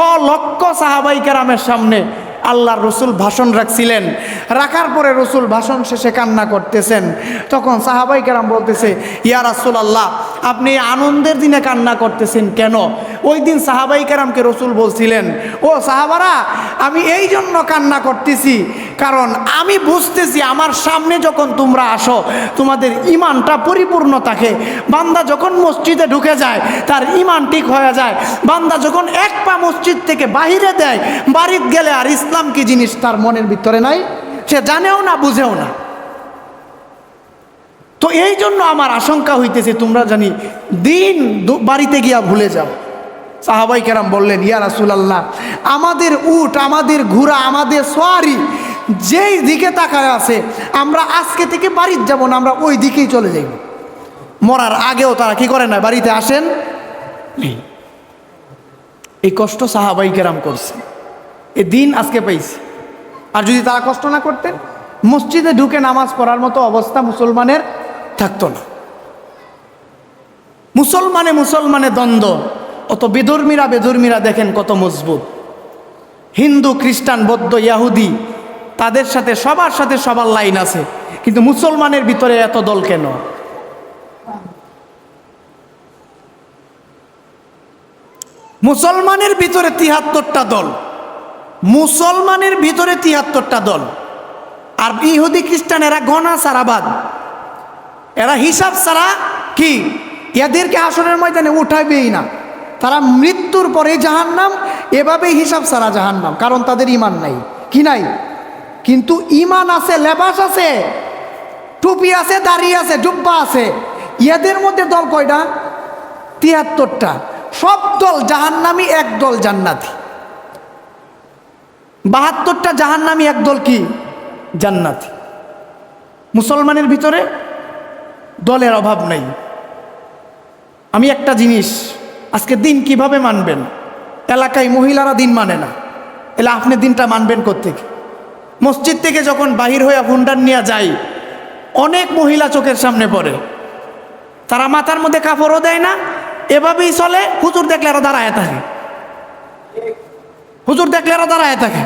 লক্ষ সাহাবাই কেরামের সামনে আল্লাহর রসুল ভাষণ রাখছিলেন। রাখার পরে রসুল ভাষণ শেষে কান্না করতেছেন। তখন সাহাবাই কেরাম বলতেছে, ইয়া রাসুল আল্লাহ আপনি আনন্দের দিনে কান্না করতেছেন কেন? ওই দিন সাহাবাই কেরামকে রসুল বলছিলেন, ও সাহাবারা, আমি এই জন্য কান্না করতেছি, কারণ আমি বুঝতেছি আমার সামনে যখন তোমরা আসো, তোমাদের ইমানটা পরিপূর্ণ থাকে। বান্দা যখন মসজিদে ঢুকে যায়, তার ইমান ঠিক হয়ে যায়। বান্দা যখন এক পা মসজিদ থেকে বাহিরে দেয় বাড়ির গেলে আর ইসলাম কি জিনিস তার মনের ভিতরে নাই? সে জানেও না, বুঝেও না। তো এই জন্য আমার আশঙ্কা হইতেছে, তোমরা জানি দিন বাড়িতে গিয়া ভুলে যাও। সাহাবাই কেরাম বললেন, ইয়া রাসুলাল্লাহ, আমাদের উট, আমাদের ঘোড়া, আমাদের সোয়ারি যেই দিকে তাকায় আছে, আমরা আজকে থেকে বাড়িতে যাব না, আমরা ওই দিকেই চলে যাইব। মরার আগেও তারা কি করে না, বাড়িতে আসেন এই কষ্ট সাহাবাই কেরাম করছে। এ দিন আজকে পাইছে। আর যদি তারা কষ্ট না করতেন, মসজিদে ঢুকে নামাজ পড়ার মতো অবস্থা মুসলমানের থাকতো না। মুসলমানে মুসলমানে দ্বন্দ্ব। অত বেদর্মীরা বেদর্মীরা দেখেন কত মজবুত। হিন্দু, খ্রিস্টান, বৌদ্ধ, ইয়াহুদি, তাদের সাথে, সবার সাথে সবার লাইন আছে। কিন্তু মুসলমানের ভিতরে এত দল কেন? মুসলমানের ভিতরে তিহাত্তরটা দল। মুসলমানের ভিতরে তিহাত্তরটা দল। আর ইহুদি, খ্রিস্টান, এরা গণা সারাবাদ এরা হিসাব ছাড়া কি? এদেরকে আসরের ময়দানে উঠাবেই না। তারা মৃত্যুর পরে জাহান্নাম, এভাবেই হিসাব ছাড়া জাহান্নাম, কারণ তাদের ইমান নাই। কি নাই? কিন্তু ইমান আছে, লেবাস আছে, টুপি আছে, দাড়ি আছে, জুব্বা আছে। ইয়াদের মধ্যে দল কয়টা? তিয়াত্তরটা। সব দল জাহান্নামি এক দল জান্নাতি। বাহাত্তরটা জাহান্নামি এক দল কি? জান্নাতি। মুসলমানের ভিতরে দলের অভাব নেই। আমি একটা জিনিস আজকে দিন কীভাবে মানবেন? এলাকায় মহিলারা দিন মানে না। এলে আপনি দিনটা মানবেন কোথেকে মসজিদ থেকে যখন বাহির হয়ে হুন্ডার নিয়ে যাই, অনেক মহিলা চোখের সামনে পড়ে। তারা মাথার মধ্যে কাপড়ও দেয় না, এভাবেই চলে, হুজুর দেখলে আরও দাঁড়ায় থাকে। হুজুর দেখলে আরও দাঁড়ায় থাকে।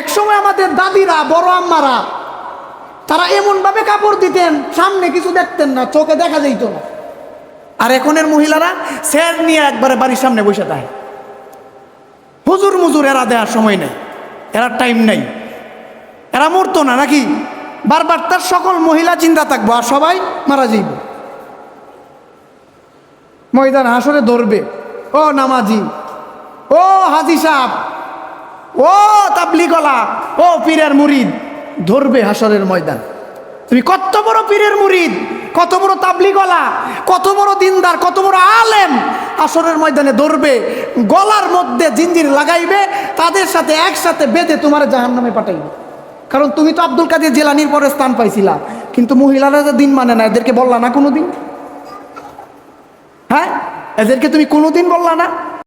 একসময় আমাদের দাদিরা, বড় আম্মারা, তারা এমনভাবে কাপড় দিতেন, সামনে কিছু দেখতেন না, চোখে দেখা যাইতো না। আর এখনের মহিলারা স্যার নিয়ে একবারে বাড়ির সামনে বসে থাকে। হুজুর মুজুর, এরা দেওয়ার সময় নেই এরা টাইম নেই। এরা মরতো না নাকি? বারবার তার সকল মহিলা চিন্তা থাকব আর সবাই মারা যাইব। ময়দান হাসরে ধরবে। ও নামাজি, ও হাজি সাহ ও তাবলিগলা, ও পীরের মুরিদ, ধরবে হাসরের ময়দান। তুমি কত বড় পীরের মুরিদ, কত বড় তাবলিগলা, কত বড় দিনদার, কত বড় আলেম। আসরের ময়দানে ধরবে গলার মধ্যে জিঞ্জির লাগাইবে, তাদের সাথে একসাথে বেঁধে তোমার জাহান নামে পাঠাইবে। কারণ তুমি তো আব্দুল কাদের জেলানির পরে স্থান পাইছিলা, কিন্তু মহিলারা যে দিন মানে না, এদেরকে বললা না কোনো দিন হ্যাঁ? এদেরকে তুমি কোনোদিন বললা না।